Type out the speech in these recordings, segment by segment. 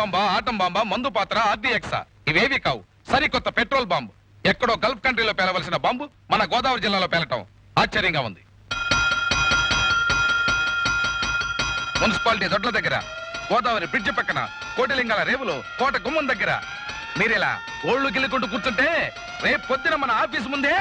బాంబా atom బాంబా మందు పాత్ర RDX ఇవేవి కావు. సరికొత్త పెట్రోల్ బాంబు. ఎక్కడో గల్ఫ్ కంట్రీలో పేలవలసిన బాంబు మన గోదావరి జిల్లాలో పేలటం. ఆశ్చర్యంగా ఉంది. మున్సిపాలిటీ దొడ్ల దగ్గర గోదావరి బ్రిడ్జ్ పక్కన కోటిలింగాల రేవులో కోట గుమ్మం దగ్గర. మీరిలా ఓళ్ళు గిల్లుకుంటూ కూర్చుంటే రేపు పొద్దున మన ఆఫీస్ ముందే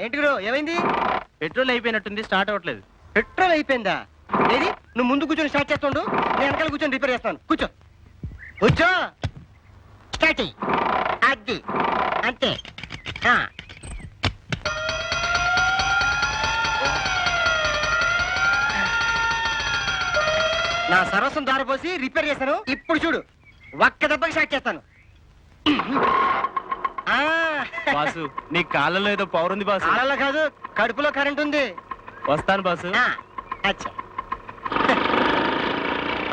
ఏంటి గురు ఏమైంది? పెట్రోల్ అయిపోయినట్టుంది స్టార్ట్ అవ్వట్లేదు. పెట్రోల్ అయిపోయిందా? ఏది? నువ్వు ముందు కూర్చొని స్టార్ట్ చేస్తుండు నేను వెనకాల కూర్చొని రిపేర్ చేస్తాను. కూర్చో. కూర్చో. స్టార్ట్. అది అంతే. నా సరస్వం దారిపోసి రిపేర్ చేశాను. ఇప్పుడు చూడు. ఒక్క దెబ్బకి స్టార్ట్ చేస్తాను. ఆ. బాసు నీ కాళ్ళలో ఏదో పవర్ ఉంది బాసు. కాలంలో కాదు కడుపులో కరెంట్ ఉంది. వస్తాను బాసు. ఆ, అచ్చా.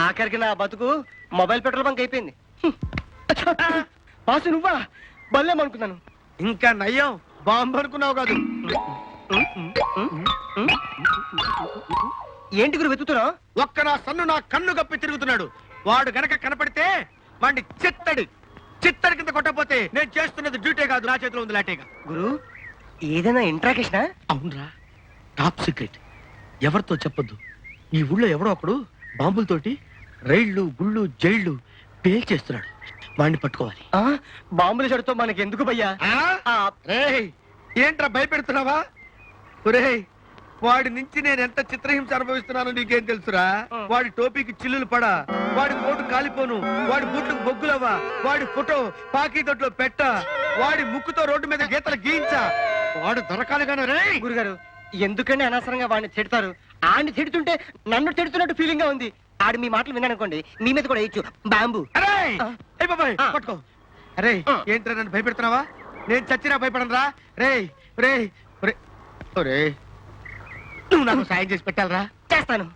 ఆఖరికి నా బతుకు మొబైల్ పెట్రోల్ బంక్ అయిపోయింది. బాసు నువ్వా? బల్లేమనుకున్నాను ఇంకా నయ్యం బాంబు అనుకున్నావు కాదు. ఏంటి గురు వెతుకుతున్నావు? ఒక్క నా సన్ను నా కన్ను గప్పి తిరుగుతున్నాడు. వాడు గనక కనపడితే వాడిని చిత్తడి. చిత్తడి కింద కొట్టపోతే నేను చేస్తున్నది డ్యూటీ కాదు నా చేతిలో ఉంది లాటేగా గురు ఏదైనా ఇంట్రాకేషనా? అవునరా టాప్ సీక్రెట్ ఎవరితో చెప్పొద్దు. ఈ ఊళ్ళో ఎవడో ఒకడు బాంబులతోటి రైళ్ళు గుళ్ళు జైళ్ళు పేల్చేస్తున్నాడు. వాడిని పట్టుకోవాలి. ఆ, బాంబుల చెడుతో మనకి ఎందుకు భయ్యా ఆ, రేయ్ ఏంట్రా భయపెడుతున్నావా? ఒరేయ్ వాడి నుంచి నేను ఎంత చిత్రహింస అనుభవిస్తున్నానో నీకేం తెలుసురా. వాడి టోపీకి చిల్లులు పడా వాడి కోటు కాలిపోను వాడి బూట్లకు బొగ్గులవ్వా వాడి ఫోటో పాకీ దొడ్లో పెట్ట వాడి ముక్కుతో రోడ్డు మీద గీతలు గీయించా. వాడు దొరకాలిగానే రే! గురుగారు ఎందుకంటే అనవసరంగా వాడిని తిడతారు? ఆడిని తిడుతుంటే నన్ను తిడుతున్నట్టు ఫీలింగ్గా ఉంది. ఆడు మీ మాటలు విన్నానుకోండి మీ మీద కూడా వేయచ్చు. బాంబు. బాబాయ్. పట్టుకో. అరే. ఏంట్రా నన్ను భయపెడుతున్నావా? నేను చచ్చినా భయపడను రా రే రే రే నువ్వు నాకు సాయం చేసి పెట్టాలరా. చేస్తాను.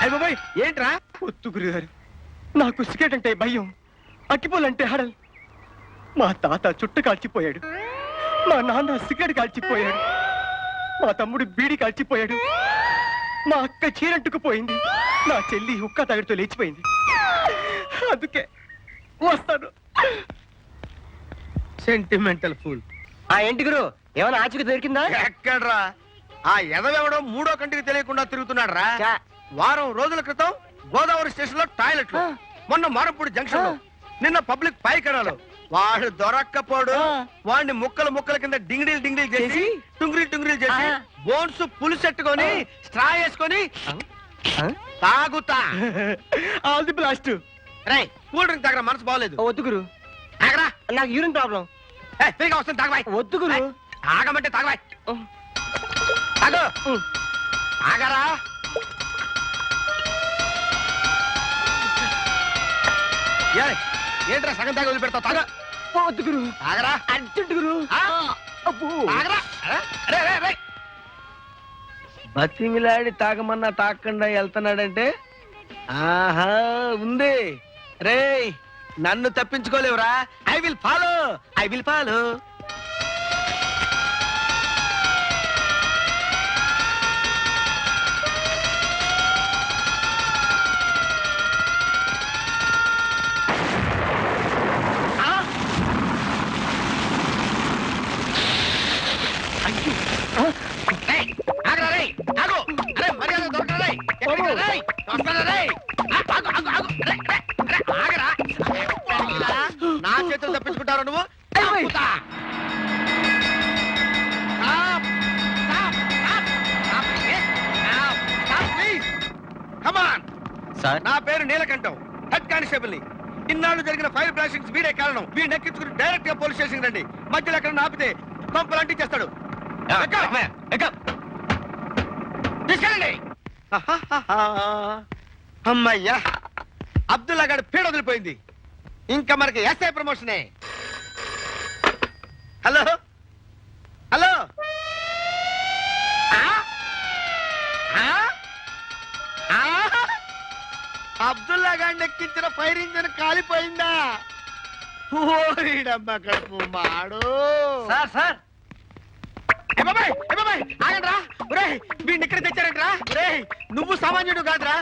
అయ్య బాబాయ్ ఏంట్రా? వద్దు గురుగారు. నాకు సిగరెట్ అంటే భయం అక్కిపోలంటే హడల్. మా తాత చుట్ట కాల్చిపోయాడు. మా నాన్న సిగరెట్ కాల్చిపోయాడు. మా తమ్ముడు బీడి కాల్చిపోయాడు. మా అక్క చీరంటుకుపోయింది నా చెల్లి ఉక్క తగడితో లేచిపోయింది. అందుకే వస్తాను సెంటిమెంటల్ ఫుల్ ఆ ఏంటి గురు ఏమైనా ఆచూకి దొరికిందా ఎక్కడ్రా ఆ ఎదవెవడం మూడో కంటికి తెలియకుండా తిరుగుతున్నాడు రా చా. వారం రోజుల క్రితం గోదావరి స్టేషన్లో టాయిలెట్లు ఆ. మొన్న మారంపూడి జంక్షన్లో. నిన్న పబ్లిక్ పైకరాలు వాడు దొరక్కపోడు ఆ. వాడిని ముక్కలు ముక్కల కింద డింగిడీలు డింగిడీలు చేసి చేసి? టుంగిరీలు టుంగిరీలు చేసి ఆ. బోన్స్ పులుసెట్టుకొని స్ట్రా వేసుకొని? తాగుతా ఆల్ ది బ్లాస్ట్ రే కూల్ డ్రింక్ తాగరా మనసు బాగలేదు. వద్దు గురు. తాగరా. నాకు యూరిన్ ప్రాబ్లం. ఫ్రీగా వస్తుంది తాగబాయ్. వద్దు గురు. ఆగమంటే తాగబాయ్. తాగు ఆగరా ఏయ్, ఏంట్రా సగం తాగి వదిలిపెడతావు? తాగ. వద్దు గురు. ఆగరా అర్జెంట్ గురు. అరే, అరే, అరే, అరే. బతిమిలాడి తాగమన్నా తాగకుండా వెళ్తున్నాడంటే? ఆహా ఉంది. రేయ్ నన్ను తప్పించుకోలేవురా. I will follow I will follow sir. నా పేరు నీలకంఠం హెడ్ కానిస్టేబుల్ ఇన్నాళ్ళు జరిగిన ఫైర్ బ్లాస్టింగ్స్ వీడే కారణం. వీడిని ఎక్కించుకుని డైరెక్ట్గా పోలీస్ స్టేషన్ రండి. మధ్యలో ఎక్కడ ఆపితే కొంపలు అంటించేస్తాడు. తీసుకెళ్ళండి! అమ్మయ్యా! అబ్దుల్లా గారి పీడ వదిలిపోయింది. ఇంకా మనకి ఎస్ఐ ప్రమోషనే. హలో ఆ? ఆ? ఆ? ఆ? అబ్దుల్లా గారిని ఎక్కించిన ఫైర్ ఇంజన్ కాలిపోయిందా? ఓరిడమ్మ కడుపు మాడు. సార్ ఆగండ్రా. వీడిని ఇక్కడ తెచ్చారంట్రా. నువ్వు సామాన్యుడు కాదురా.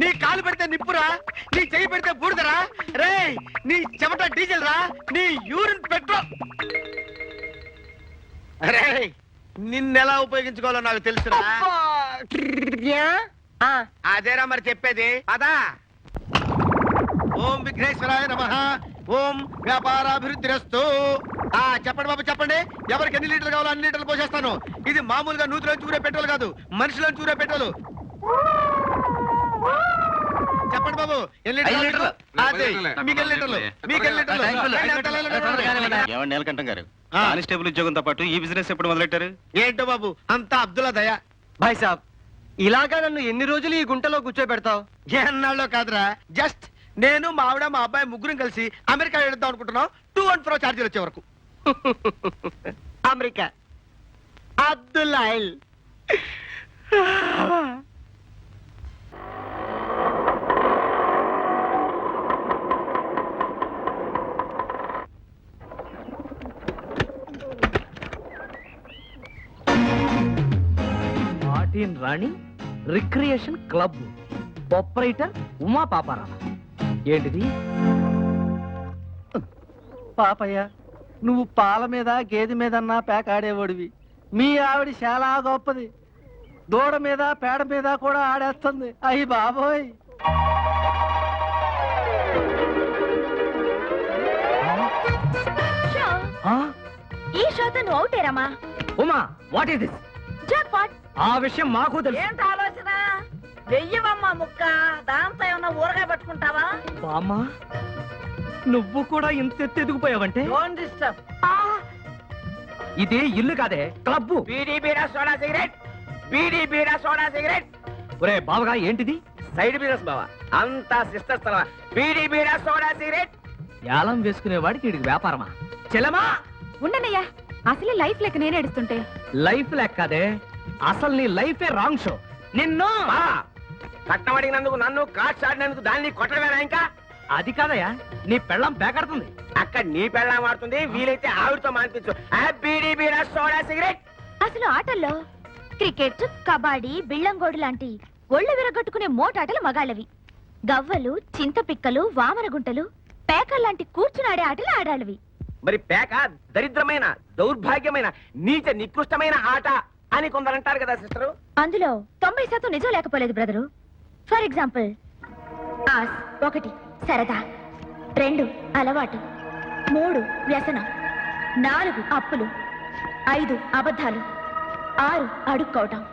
నీ కాలు పెడితే నిప్పురా నీ చెయ్యి పెడితే బూడిదరా. రేయ్ నీ చెమట డీజిల్ రా నీ యూరిన్ పెట్రోల్ రేయ్ నిన్నెలా ఉపయోగించుకోవాలో నాకు తెలుసురా. అదేరా మరి చెప్పేది. అదా ఓం విఘ్నేశ్వరాయ నమ. ఓం వ్యాపారాభివృద్ధి రస్తు ఆ చెప్పండి బాబు చెప్పండి. ఎవరికి ఎన్ని లీటర్లు కావాలో అన్ని లీటర్లు పోసేస్తాను. ఇది మామూలుగా నూతిలో చూరే పెట్రోల్ కాదు మనుషులో చూరే పెట్రోల్. చెప్పండి బాబు ఎన్ని లీటర్లు? లీటర్లు. అదే మీకు ఎన్ని లీటర్లు? మీకు ఎన్ని లీటర్లు? ఏమండి నీలకంఠం గారు? ఆ. కానిస్టేబుల్ ఉద్యోగంతో పాటు ఈ బిజినెస్ ఎప్పుడు మొదలెట్టారు? ఏంటో బాబు అంతా అబ్దుల్లా దయ. భాయ్ సాబ్ ఇలాగా నన్ను ఎన్ని రోజులు ఈ గుంటలో కూర్చోబెడతావు? ఎన్నాళ్ళో కాదురా జస్ట్ నేను మా ఆవిడ మా అబ్బాయి ముగ్గురం కలిసి అమెరికా వెళ్దాం అనుకుంటున్నాం. టూ అండ్ ఫ్రో ఛార్జీలు వచ్చే వరకు. America. అబ్దుల్లాయిల్ Martin Rani recreation club. Operator Uma Paparao ఏంటిది? పాపయ్య నువ్వు పాల మీద గేదె మీదన్నా పేక ఆడేవాడివి. మీ ఆవిడ చాలా గొప్పది. దూడ మీద పేడ మీద కూడా ఆడేస్తుంది. అయ్యి బాబోయ్? ఈ షోతో నువ్వు అవుటేరమ్మా Uma what is this jackpot ఆ విషయం మాకు తెలుసు. ఏంటి ఆలోచన? వెయ్యవమ్మా ముక్క. దాంతో ఏమన్నా ఊరగా పట్టుకుంటావా బామ్మ నువ్వు కూడా ఇంత ఎత్తు ఎదిగిపోయావంటే డోంట్ డిస్టర్బ్ ఇది ఇల్లు కాదే club. Beedi beeda soda cigarette. Beedi beeda soda cigarette. ఒరే బావగా ఏంటిది? సైడ్ బిజినెస్ బావా. అంతా సిస్టర్ స్థలం బీడీ బీడా సోడా సిగరెట్. ఏలం వేసుకునేవాడికి వీడికి వ్యాపారమా? చెల్లమా! ఉండనయ్యా అసలు లైఫ్ లెక్క నేను ఏడుస్తుంటే. లైఫ్ లెక్కదే అసలు నీ లైఫే రాంగ్ షో. నిన్ను! కట్నం అడిగినందుకు నన్ను కాట్స్ ఆడినందుకు దాన్ని కొట్టడమేనా ఇంకా? అది కాదయ్యా నీ పెళ్ళం పేకడుతుంది అక్కడ నీ పెళ్ళం ఆడుతుంది వీలైతే ఆవిడతో మానిపించు ఆ బీడీ బీడా సోడా సిగరెట్. అసలు ఆటల్లో క్రికెట్ కబడ్డీ బిళ్ళంగోడు లాంటి ఒళ్ళు విరగొట్టుకునే మోటాటలు మగాళ్ళవి. గవ్వలు చింతపిక్కలు వామరగుంటలు పేకల్లాంటి కూర్చునాడే ఆటలు ఆడాళ్ళవి. మరి పేక దరిద్రమైన దౌర్భాగ్యమైన నీచ నికృష్టమైన ఆట అని కొందరంటారు కదా సిస్టరు? అందులో తొంభై శాతం నిజం లేకపోలేదు బ్రదరు. For example. ఆస్ ఒకటి సరదా. రెండు అలవాటు. మూడు వ్యసనం. నాలుగు అప్పులు. ఐదు అబద్ధాలు. ఆరు అడుక్కోవటం.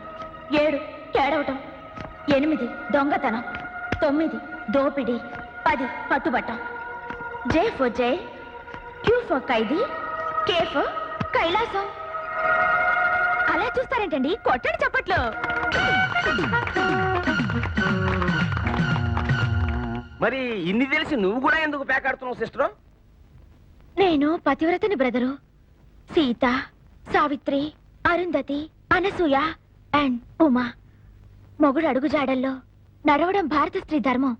ఏడు ఏడవటం. ఎనిమిది దొంగతనం. తొమ్మిది దోపిడీ. పది పట్టుబట్టం. J for Jai Q for Khaidi K for Kailasam. అలా చూస్తారేంటండి? కొట్టడి చప్పట్లు. మరి ఇన్ని తెలిసి నువ్వు కూడా ఎందుకు పేకాడుతున్నావు సిస్టరు? నేను పతివ్రతని బ్రదరు. సీత సావిత్రి అరుంధతి అనసూయ అండ్ ఉమా. మొగుడు అడుగుజాడల్లో నడవడం భారత స్త్రీ ధర్మం.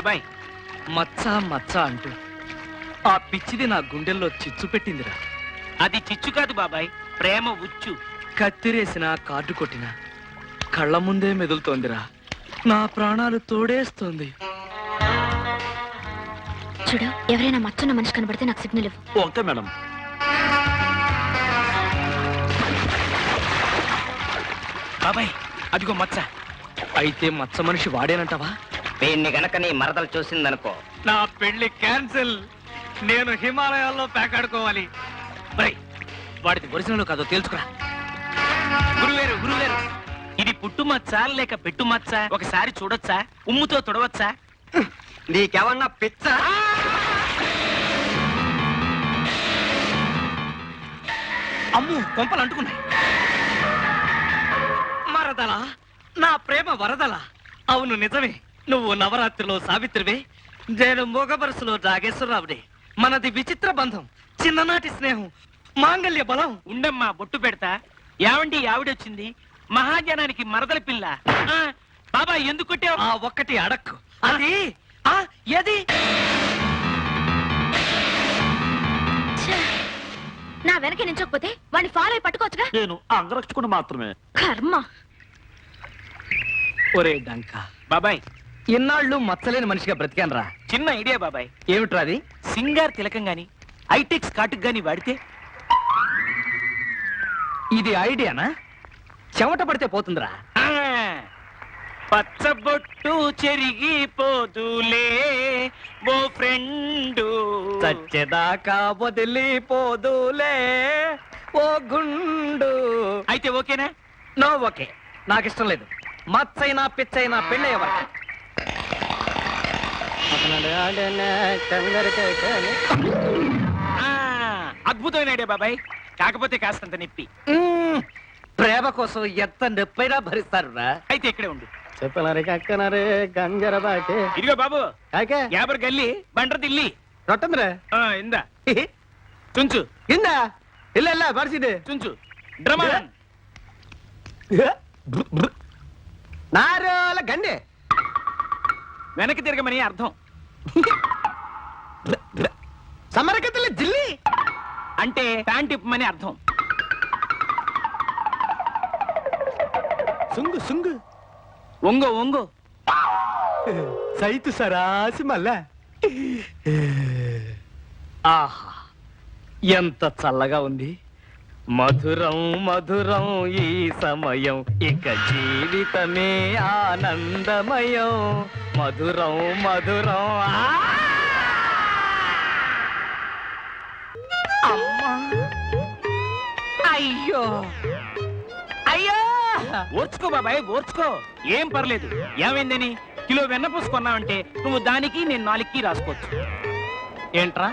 బాబాయ్ మచ్చ మచ్చ అంటూ ఆ పిచ్చిది నా గుండెల్లో చిచ్చు పెట్టిందిరా. అది చిచ్చు కాదు బాబాయ్ ప్రేమ ఉచ్చు. కత్తిరేసిన కార్డు కొట్టిన కళ్ళ ముందే మెదులుతోందిరా. నా ప్రాణాలు తోడేస్తోంది. చూడు ఎవరైనా మచ్చున్న మనిషి కనబడితే నాకు సిగ్నల్ ఇవ్వు. Okay madam. బాబాయ్ అదిగో మచ్చ. అయితే మచ్చ మనిషి వాడేనంటావా? వీడిని గనక నీ మరదలు చూసిందనుకో. నా పెళ్ళి క్యాన్సిల్. నేను హిమాలయాల్లో పేకాడుకోవాలి. బై వాడిది ఒరిజినల్ కాదో తేల్చుకురా గురువేరు గురువేరు ఇది పుట్టు మచ్చ లేక పెట్టు మచ్చ? ఒకసారి చూడొచ్చా? ఉమ్ముతో తొడవచ్చా? నీకెవన్నా పిచ్చ? అమ్ము కొంపలు అంటుకున్నాయి. మరదలా? నా ప్రేమ వరదలా? అవును నిజమే. నువ్వు నవరాత్రిలో సావిత్రివే నేను మూగబరసులో జాగేశ్వరరావుడే మనది విచిత్ర బంధం చిన్ననాటి స్నేహం మాంగల్య బలం. ఉండమ్మా బొట్టు పెడతా. యావండి ఆవిడొచ్చింది మహాజనానికి మరదల పిల్ల. ఆ, బాబా ఎందుకు కొట్టావు? ఆ ఒక్కటి అడక్కు. అది? ఆ ఏది? ఛే! నా వెనక నించకపోతే వాడిని ఫాలో అయి పట్టుకోవచ్చుగా? నేను అంగరక్షకుడు మాత్రమే. కర్మ. ఒరే డంక. బాబాయ్ ఇన్నాళ్ళు మచ్చలేని మనిషిగా బ్రతికాను రా చిన్న ఐడియా బాబాయ్. ఏమిట్రా అది? సింగార్ తిలకం గాని ఐటెక్స్ కాటుకు గాని వాడితే? ఇది ఐడియానా? చెమట పడితే పోతుందిరా. ఆ, పచ్చబొట్టు చెరిగిపోదులే ఓ ఫ్రెండు. చచ్చేదాకా వదిలిపోదులే ఓ గుండు. అయితే ఓకేనా? No okay. నాకు ఇష్టం లేదు. మచ్చైనా పిచ్చైనా పెళ్ళయ్యేవారు అద్భుతమైన ఐడియా బాబాయ్ కాకపోతే కాస్తంత నొప్పి ప్రేమ కోసం ఎంత నొప్పైనా భరిస్తారు రా అయితే ఇక్కడే ఉండు చెప్పనరే కక్కనరే గంజర బాటే ఇదిగో బాబు కాకే యాబర్ గల్లి బండ్ర దిల్లి రొట్టంద్రే ఆ, ఇందా చుంచు ఇంద ಇಲ್ಲ ಇಲ್ಲ ಬರ್ಸಿದೆ చుంచు డ్రమాన్ నారోల గండే వెనక్కి తిరగమని అర్థం సమరకతల జిల్లి? అంటే ప్యాంట్ ఇప్పమని అర్థం. సుంగు సుంగు. ఒంగో ఒంగో. సైతు సరాసి మల్ల. ఆహా ఎంత చల్లగా ఉంది. మధురం మధురం ఈ సమయం. ఇక జీవితమే ఆనందమయం. మధురం మధురం! అమ్మా! అయ్యో! అయ్యో! ఓర్చుకో బాబాయ్ ఓర్చుకో. ఏం పర్లేదు. ఏమైందని? కిలో వెన్న పూసుకున్నావంటే నువ్వు దానికి నేను నాలుగుకి రాసుకోవచ్చు. ఏంట్రా?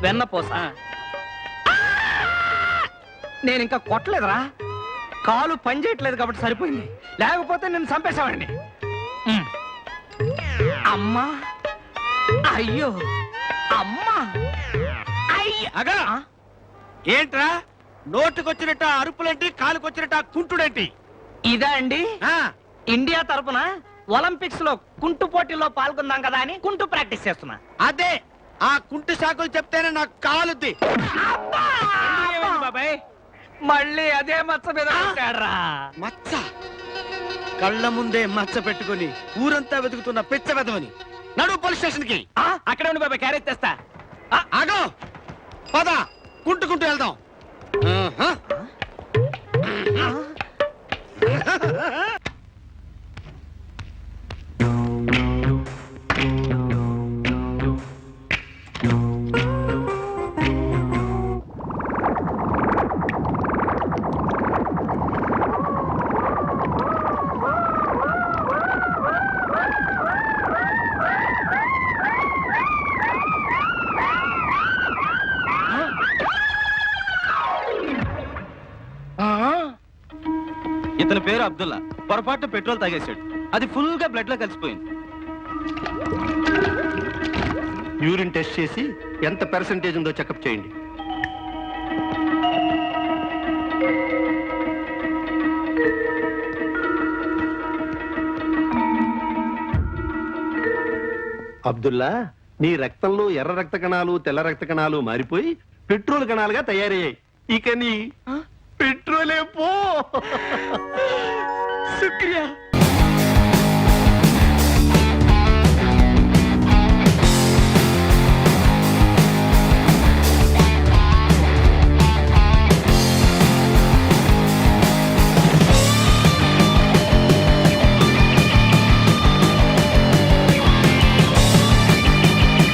వెన్నపోస? నేను ఇంకా కొట్టలేదురా. కాలు పని చేయట్లేదు కాబట్టి సరిపోయింది. లేకపోతే నేను చంపేశావండి ఉమ్. అమ్మా. అయ్యో. అమ్మా. అగా. ఏంట్రా? నోటుకొచ్చినట్టు అరుపులేంటి కాలుకొచ్చినట్టు కుంటుడేంటి? ఇదా అండి? ఆ, ఇండియా తరపున ఒలింపిక్స్లో కుంటు పోటీలో పాల్గొందాం కదా అని కుంటు ప్రాక్టీస్ చేస్తున్నా. అదే ఆ కుంటు శాఖలు చెప్తేనే నాకు కాలుద్ది. బాబాయ్? మళ్ళీ అదే మచ్చ మీద కొట్టాడురా. మచ్చ! కళ్ళ ముందే మచ్చ పెట్టుకుని ఊరంతా వెతుకుతున్న పిచ్చ వెదవని నడు పోలీస్ స్టేషన్కి ఆ, అక్కడే ఉండి బాబాయ్ క్యారేజ్ తెస్తా. ఆగో! పద కుంటుకుంటూ వెళ్దాం. ఆహా. ఇతని పేరు అబ్దుల్లా. పొరపాటు పెట్రోల్ తాగేశాడు. అది ఫుల్గా బ్లడ్లో కలిసిపోయింది. యూరిన్ టెస్ట్ చేసి ఎంత పర్సంటేజ్ ఉందో చెకప్ చేయండి. అబ్దుల్లా నీ రక్తంలో ఎర్ర రక్త కణాలు తెల్ల రక్త కణాలు మారిపోయి పెట్రోల్ కణాలుగా తయారయ్యాయి. ఇక నీ పెట్రోలే పో శుక్రియా